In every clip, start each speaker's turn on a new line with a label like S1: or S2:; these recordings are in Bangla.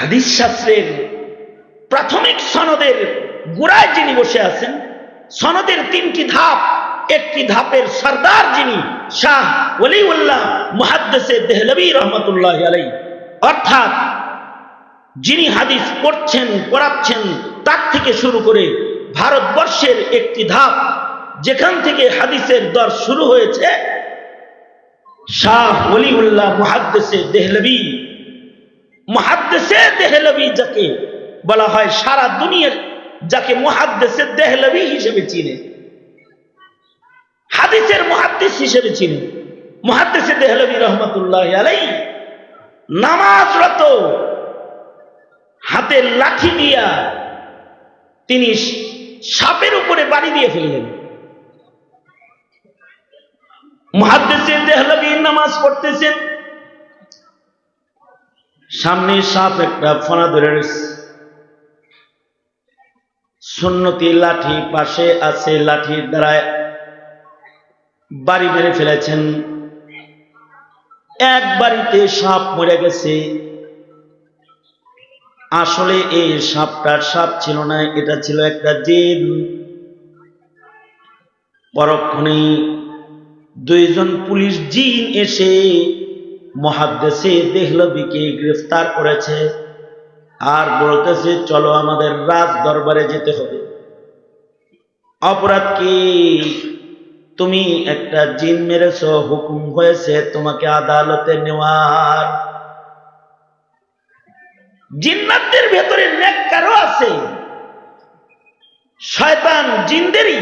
S1: হাদিস শাস্ত্রের প্রাথমিক সনদের গোড়ায় যিনি বসে আছেন, সনদের তিনটি ধাপ। একটি ধাপের সর্দার যিনি শাহ ওলিউল্লাহ মুহাদ্দেসে দেহলবী রহমতুল্লাহ আলাই অর্থাৎ যিনি হাদিস পড়ছেন, পড়াচ্ছেন, তার থেকে শুরু করে ভারতবর্ষের একটি ধাপ, যেখান থেকে হাদিসের দর শুরু হয়েছে, শাহ ওলিউল্লাহ মুহাদ্দেসে দেহলবী মহাদ্দেশে দেহলবি যাকে বলা হয়, সারা দুনিয়ার যাকে মহাদ্দেশে দেহলবি হিসেবে চিনে। হাদিসের মহাদ্দেশ হিসেবে চিনে। মহাদ্দেশে দেহলবি রহমতুল্লাহ আলাই নামাজরত হাতে লাঠি দিয়া তিনি সাপের উপরে বাড়ি দিয়ে ফেললেন। মহাদ্দেশে দেহলবি নামাজ পড়তেছেন। সামনে সাপ একটা ফনা ধরে রয়েছে। সুন্নতি লাঠি পাশে আছে, লাঠির দ্বারায় বাড়ি মেরে ফেলেছেন। এক বাড়িতে সাপ মরে গেছে। আসলে এই সাপটার সাপ ছিল না, এটা ছিল একটা জিন। পরক্ষণেই দুইজন পুলিশ জিন এসে মহাদ্দেশে দেহলবিকে গ্রেফতার করেছে। আর বলতেছে, চলো আমাদের রাজ দরবারে যেতে হবে। অপরাধ কি? তুমি একটা জিন মেরেছ, হুকুম হয়েছে তোমাকে আদালতে নেওয়ার। জিন্নাতদের ভেতরে নেককারও আছে। শয়তান জিনদেরই,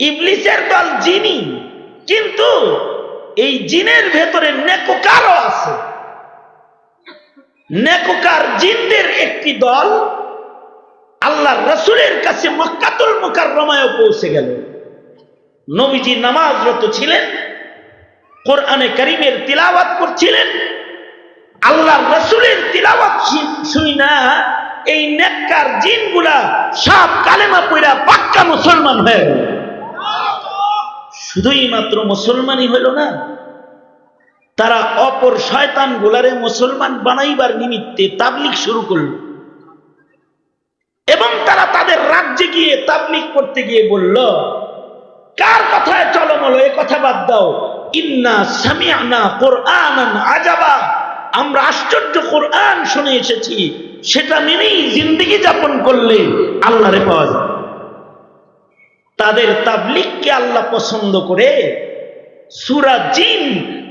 S1: ইবলিসের দল জিনি কিন্তু এই জিনের ভেতরে নেকোকারও আছে। নেকোকার জিনদের একটি দল আল্লাহ রসুলের কাছে মক্কাতুল মুকার রমায় পৌঁছে গেল। নবীজি নামাজরত ছিলেন, কোরআনে করিমের তিলাওয়াত করছিলেন। আল্লাহ রসুলের তিলাওয়াত শুনি না, এই নেককার জিনগুলা সব কালেমা পইরা পাক্কা মুসলমান হয়ে গেল। শুধুই মাত্র মুসলমানই হইল না তারা অপর শয়তান গুলারে মুসলমান বানাইবার নিমিত্তে তাবলিক শুরু করল। এবং তারা তাদের রাজ্যে গিয়ে তাবলিক করতে গিয়ে বলল, কার কথায় চলমল এ কথা বাদ দাও। ইন্না সামিয়ানা কোরআনান আজাবা আমরা আশ্চর্য কোরআন শুনে এসেছি, সেটা মেনেই জিন্দিগি যাপন করলে আল্লাহরে পাওয়া যায়। তাদের তাবলিককে আল্লাহ পছন্দ করে সুরা জিন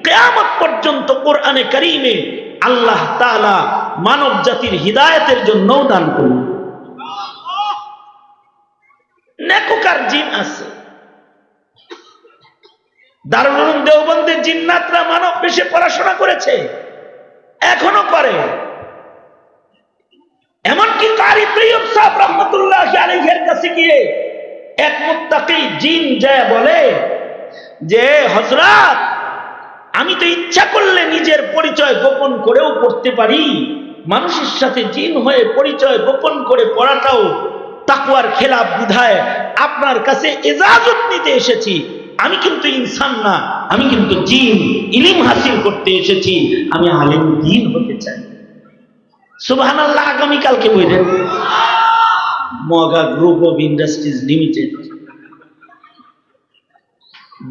S1: কেয়ামত পর্যন্ত কোরআনে করিমে আল্লাহ তালা মানব জাতির হৃদায়তের জন্য দান করুন নেকোকার জিন আছে। দেওবন্দের জিন্নাতরা মানব পড়াশোনা করেছে। এখনও করে এমনকি কারি তৈয়ব সাহেব রহমতুল্লাহ কাছে গিয়ে এক জিন যায় বলে যে হজরত আমি তো ইচ্ছা করলে নিজের পরিচয় গোপন করেও পড়তে পারি। মানুষের সাথে জিন হয়ে পরিচয় গোপন করে পড়াটাও তাকুয়ার খেলাফ বিধায় আপনার কাছে এজাজত নিতে এসেছি। আমি কিন্তু ইনসান না, আমি কিন্তু জিন, ইলিম হাসিল করতে এসেছি। আমি আলিম দিন হতে চাই। সুবাহান আল্লাহ আগামীকালকে বইলেন মগা গ্রুপ অফ ইন্ডাস্ট্রিজ লিমিটেড।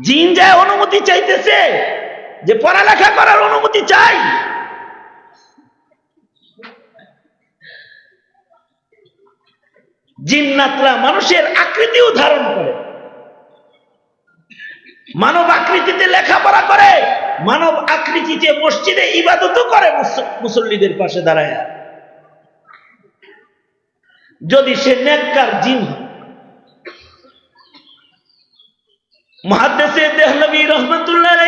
S1: জিন যায় অনুমতি চাইতেছে যে পড়ালেখা করার অনুমতি চাই। জিন্নাতরা মানুষের আকৃতিও ধারণ করে। মানব আকৃতিতে লেখাপড়া করে, মানব আকৃতিতে মসজিদে ইবাদতও করে মুসল্লিদের পাশে দাঁড়ায়। যদি সে নেককার জিন মহাদেশে দেহনবী রহমতুল্লাহ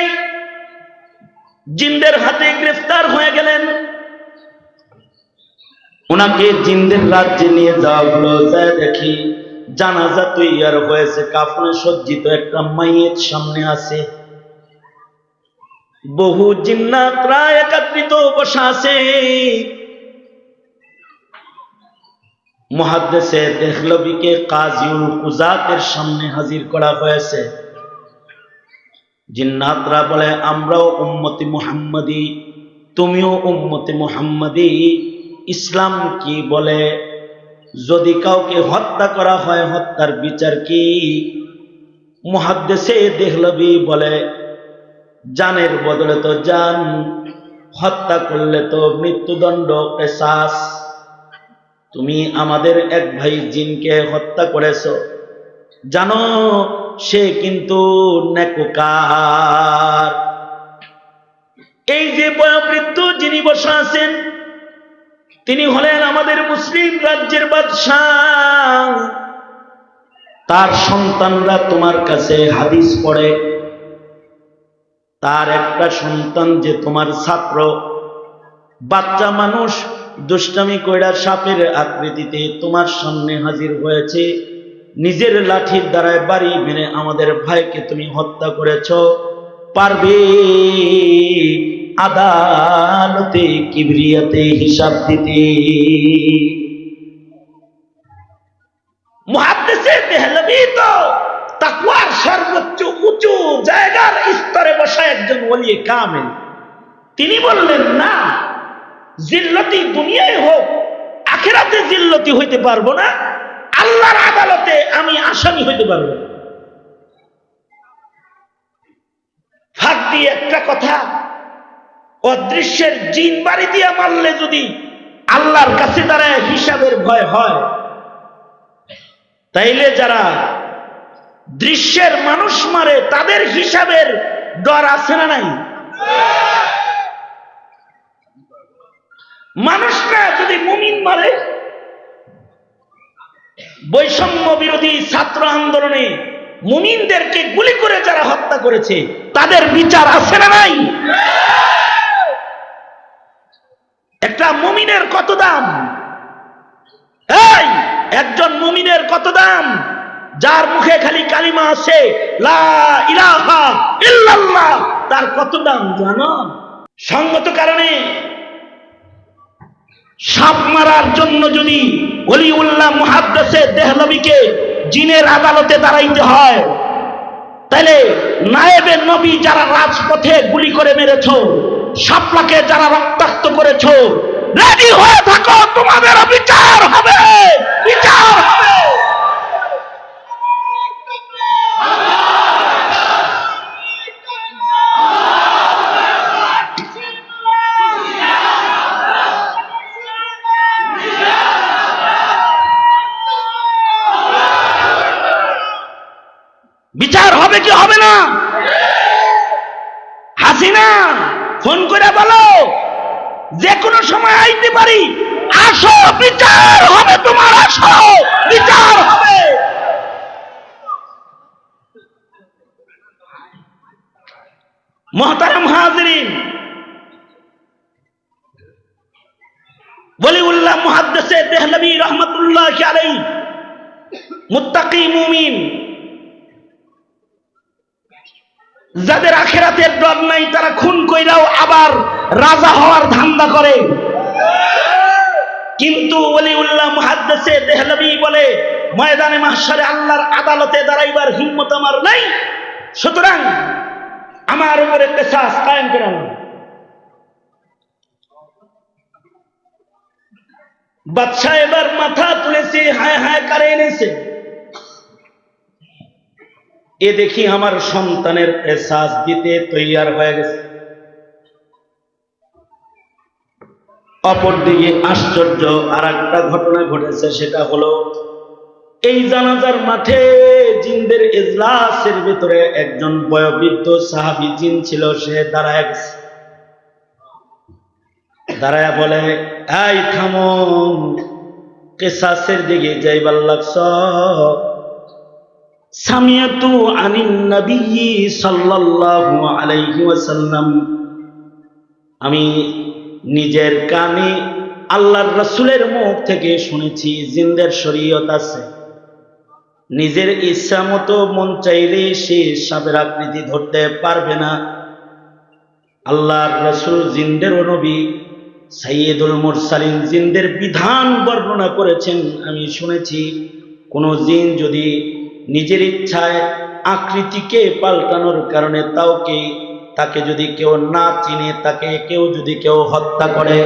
S1: জিনদের হাতে গ্রেফতার হয়ে গেলেন। ওনাকে জিনদের রাজ্যে নিয়ে যাওয়া হলো। যায় দেখি, জানাজা তৈয়ার হয়েছে। কাফনে সজ্জিত একটা মাইয়ের সামনে আছে। বহু জিন্নাতরা একত্রিত বসা আছে। মহাদ্দেশে দেহলবিকে কাজিউল কুজাতের সামনে হাজির করা হয়েছে। জিন্নাতরা বলে, আমরাও উম্মতি মুহাম্মদি, তুমিও উম্মতে মোহাম্মদী। ইসলাম কি বলে? যদি কাউকে হত্যা করা হয়, হত্যার বিচার কি? মহাদ্দেশে দেখলবি বলে, জানের বদলে তো জান, হত্যা করলে তো মৃত্যুদণ্ড পেশাস। তুমি আমাদের এক ভাই জিনকে হত্যা করেছ জানো, সে কিন্তু নেকুকার। এই যে বয়োবৃদ্ধ যিনি বসে আছেন, তিনি হলেন আমাদের মুসলিম রাজ্যের বাদশাহ। তার সন্তানরা তোমার কাছে হাদিস পড়ে। তার একটা সন্তান যে তোমার ছাত্র, বাচ্চা মানুষ দুষ্টামি কইরা সাপের আকৃতিতে তোমার সামনে হাজির হয়েছে। নিজের লাঠির দ্বারায় বাড়ি মেরে আমাদের ভাইকে তুমি হত্যা করেছ। পারবে? আদালতে, কিবরিয়াতে হিসাব দিতে। মহাদ্দেশে দেহলবি তো তাকওয়ার সর্বোচ্চ উঁচু জায়গার স্তরে বসা একজন ওলিয়ে কামেল। তিনি বললেন, না, জিল্লতি দুনিয়ায় হোক, আখেরাতে জিল্লতি হইতে পারব না। আল্লাহর আদালতে আমি আসামি হইতে পারব ফাঁক দিয়ে একটা কথা, অদৃশ্যের জিন বাড়ি দিয়ে মারলে যদি আল্লাহর কাছে দাঁড়ায় হিসাবের ভয় হয়, তাইলে যারা দৃশ্যের মানুষ মারে, তাদের হিসাবের ডর আছে না নাই? মানুষরা যদি মুমিন মারে বৈষম্য বিরোধী ছাত্র আন্দোলনে মুমিনদেরকে গুলি করে যারা হত্যা করেছে, তাদের বিচার আছে না নাই? একটা মুমিনের কত দাম? এই, একজন মুমিনের কত দাম? যার মুখে খালি কালিমা আছে, লা ইলাহা ইল্লাল্লাহ, তার কত দাম জানো? সঙ্গত কারণে সাপ মারার জন্য যদি অলিউল্লাহ মুহাদ্দাসে দেহলবিকে জিনের আদালতে দাঁড়াইতে হয়, তাহলে নায়েবে নবী যারা রাজপথে গুলি করে মেরেছ, সাপলাকে যারা রক্তাক্ত করেছ, রেডি হয়ে থাকো, তোমাদের বিচার হবে বিচার হবে, বিচার! হাসিনা ফোন করে বলো। যে কোনো সময় আইতে পারি। আসো, বিচার হবে তোমার, আসো, বিচার হবে। মহতারাম হাজরিন, বলিউল্লাহ মুহাদ্দেসে দেহলবি রহমতুল্লাহ আলাই মুত্তাকি মুমিন যাদের আখেরাতের ডর নাই, তারা খুন কইরাও আবার রাজা হওয়ার ধান্দা করে। কিন্তু বলে, ময়দানে মাহশারে আল্লাহর আদালতে দাঁড়াইবার হিম্মত আমার নাই। সুতরাং আমার উপরে পেশাস কায়েম করান বাদশাহ এবার মাথা তুলেছে, হায় হায় কারে এনেছে। এ দেখি আমার সন্তানের এসাস দিতে তৈয়ার হয়ে গেছে অপরদিকে আশ্চর্য আর একটা ঘটনা ঘটেছে, সেটা হলো, এই জানাজার মাঠে জিনদের ইজলাসের ভিতরে একজন বয়োবৃদ্ধ সাহাবি জিন ছিল, সে দাঁড়ায় গেছে। দাঁড়ায় বলে, এই থামো, কেসাসের দিকে যাইবার লাগছ সামিয়াতু আনিন নবী সাল্লাল্লাহু আলাইহি ওয়াসাল্লাম। আমি নিজের কানে আল্লাহর রাসূলের মুখ থেকে শুনেছি, জিন্দের শরীয়ত আছে। নিজের ইচ্ছা মতো মন চাইলে সে সাপের আকৃতি ধরতে পারবে না। আল্লাহর রাসূল জিনদের নবী সাইয়্যিদুল মুরসালিন জিন্দের বিধান বর্ণনা করেছেন, আমি শুনেছি। কোন জিন যদি নিজের ইচ্ছায় আকৃতিকে পাল্টানোর কারণে তাওকে তাকে যদি কেউ না চিনে, তাকে কেউ যদি কেউ হত্যা করে,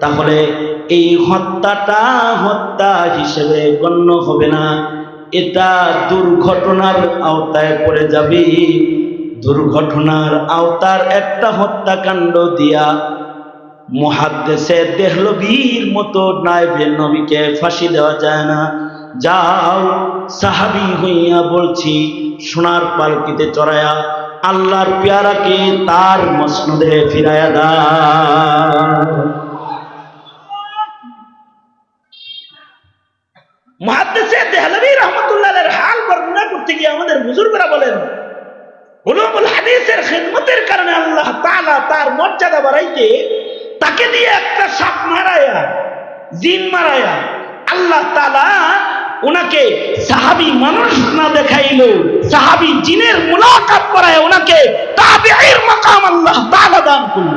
S1: তাহলে এই হত্যাটা হত্যা হিসেবে গণ্য হবে না। এটা দুর্ঘটনার আওতায় পড়ে যাবে। দুর্ঘটনার আওতার একটা হত্যাকাণ্ড দিয়া মহাদ্দেশে দেহলবীর মতো নাইবে, নবীকে ফাঁসি দেওয়া যায় না। যাও, সাহাবি হইয়া বলছি, সোনার পালকিতে চড়ায়া আল্লাহর পেয়ারাকে তার মসনদে ফিরায়া দা হাল আমাদের বলেন কারণে আল্লাহ তাআলা তার মর্যাদা তাকে দিয়ে একটা সাপ মারায়া জিন আল্লাহ তাআলা ওনাকে সাহাবি মানুষ না দেখাইলো, সাহাবি জিনের মুলাকাত করায় ওনাকে তাবিঈর মাকাম আল্লাহ তাআলা দান করল।